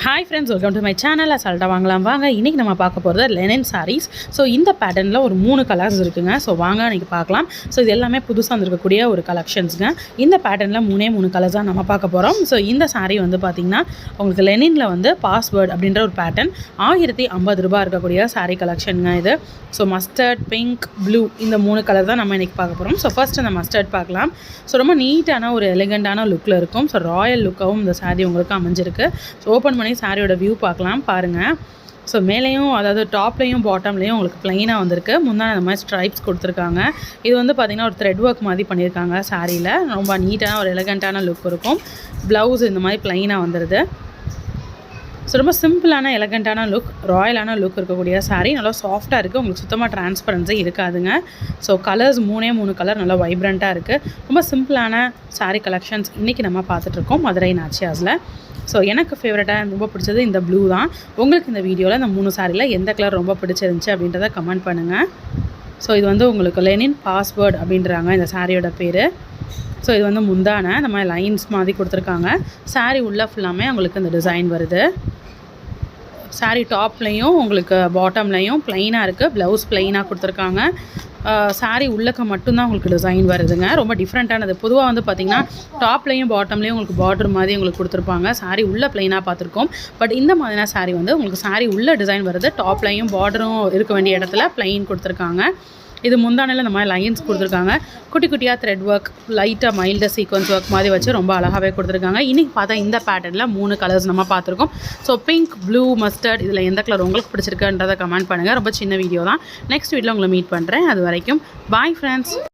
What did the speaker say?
Hi friends welcome to my channel அசால்ட்டாக வாங்கலாம். வாங்க இன்றைக்கி நம்ம பார்க்க போகிறது லெனன் சாரீஸ் ஸோ இந்த பேட்டர்னில் ஒரு மூணு கலர்ஸ் இருக்குங்க. ஸோ வாங்க இன்றைக்கி பார்க்கலாம். ஸோ இது எல்லாமே புதுசாக வந்திருக்கக்கூடிய ஒரு கலெக்ஷன்ஸுங்க இந்த பேட்டர்னில் மூணே மூணு கலர்ஸ் தான் நம்ம பார்க்க போகிறோம் ஸோ இந்த சாரீ வந்து பார்த்திங்கன்னா உங்களுக்கு லெனினில் வந்து பாஸ்வேர்ட் அப்படின்ற ஒரு பேட்டர்ன் ஆயிரத்தி ஐம்பது ரூபாய் இருக்கக்கூடிய சாரீ கலெக்ஷனுங்க இது. ஸோ மஸ்டர்ட் பிங்க் ப்ளூ இந்த மூணு கலர் தான் நம்ம இன்றைக்கி பார்க்க போகிறோம் ஸோ ஃபஸ்ட் அந்த மஸ்டர்ட் பார்க்கலாம். ஸோ ரொம்ப நீட்டான ஒரு எலிகண்டான லுக்கில் இருக்கும். ஸோ ராயல் லுக்காகவும் இந்த சாரீ உங்களுக்கு அமைஞ்சிருக்கு. ஸோ ஓப்பன் பண்ணி சாரியோட வியூ பார்க்கலாம் பாருங்கள் ஸோ மேலேயும் அதாவது டாப்லேயும் பாட்டம்லேயும் உங்களுக்கு ப்ளைனாக வந்திருக்கு. முன்னாடி அந்த மாதிரி ஸ்ட்ரைப்ஸ் கொடுத்துருக்காங்க. இது வந்து பார்த்திங்கன்னா ஒரு த்ரெட் ஒர்க் மாதிரி பண்ணியிருக்காங்க சாரியில் ரொம்ப நீட்டான ஒரு எலகண்ட்டான லுக் இருக்கும். ப்ளவுஸ் இந்த மாதிரி ப்ளைனாக வந்துடுது ஸோ ரொம்ப சிம்பிளான எலகண்ட்டான லுக் ராயலான லுக் இருக்கக்கூடிய சாரீ நல்லா சாஃப்டாக இருக்குது உங்களுக்கு சுத்தமாக டிரான்ஸ்பரன்ஸே இருக்காதுங்க. ஸோ கலர்ஸ் மூணே மூணு கலர் நல்லா வைப்ரண்ட்டாக இருக்குது ரொம்ப சிம்பிளான சாரீ கலெக்ஷன்ஸ் இன்றைக்கி நம்ம பார்த்துட்ருக்கோம் மதுரை நாச்சியாஸில் ஸோ எனக்கு ஃபேவரட்டாக ரொம்ப பிடிச்சது இந்த ப்ளூ தான். உங்களுக்கு இந்த வீடியோவில் இந்த மூணு சாரியில் எந்த கலர் ரொம்ப பிடிச்சிருந்துச்சி அப்படின்றத கமெண்ட் பண்ணுங்கள் ஸோ இது வந்து உங்களுக்கு லெனின் பாஸ்வேர்ட் அப்படின்றாங்க இந்த சாரியோட பேர். ஸோ இது வந்து முந்தான இந்த மாதிரி லைன்ஸ் மாதிரி கொடுத்துருக்காங்க. Saree உள்ள ஃபுல்லாமே உங்களுக்கு இந்த டிசைன் வருது. சாரீ டாப்லேயும் உங்களுக்கு பாட்டம்லேயும் ப்ளைனாக இருக்குது ப்ளவுஸ் ப்ளைனாக கொடுத்துருக்காங்க. சாரீ உள்ளக்க மட்டும்தான் உங்களுக்கு டிசைன் வருதுங்க. ரொம்ப டிஃப்ரெண்ட்டானது பொதுவாக வந்து பார்த்திங்கன்னா டாப்லேயும் பாட்டம்லேயும் உங்களுக்கு பார்டர் மாதிரி உங்களுக்கு கொடுத்துருப்பாங்க. சாரீ உள்ள ப்ளைனாக பார்த்துருக்கோம். பட் இந்த மாதிரியான சாரீ வந்து உங்களுக்கு சாரீ உள்ள டிசைன் வருது. டாப்லேயும் பார்டரும் இருக்க வேண்டிய இடத்துல ப்ளைன் கொடுத்துருக்காங்க. இது முந்தானையில் இந்த மாதிரி லைன்ஸ் கொடுத்துருக்காங்க. குட்டி குட்டியாக த்ரெட் ஒர்க் லைட்டாக மைல்டாக சீக்வன்ஸ் ஒர்க் மாதிரி வச்சு ரொம்ப அழகாகவே கொடுத்துருக்காங்க. இன்றைக்கி பார்த்தா இந்த பேட்டர்னில் மூணு கலர்ஸ் நம்ம பார்த்துருக்கோம். ஸோ பிங்க் ப்ளூ மஸ்டர்ட் இதில் எந்த கலர் உங்களுக்கு பிடிச்சிருக்குன்றதை கமெண்ட் பண்ணுங்கள் ரொம்ப சின்ன வீடியோ தான். நெக்ஸ்ட் வீடியோவில் உங்களை மீட் பண்ணுறேன் அது வரைக்கும் பாய் ஃப்ரெண்ட்ஸ்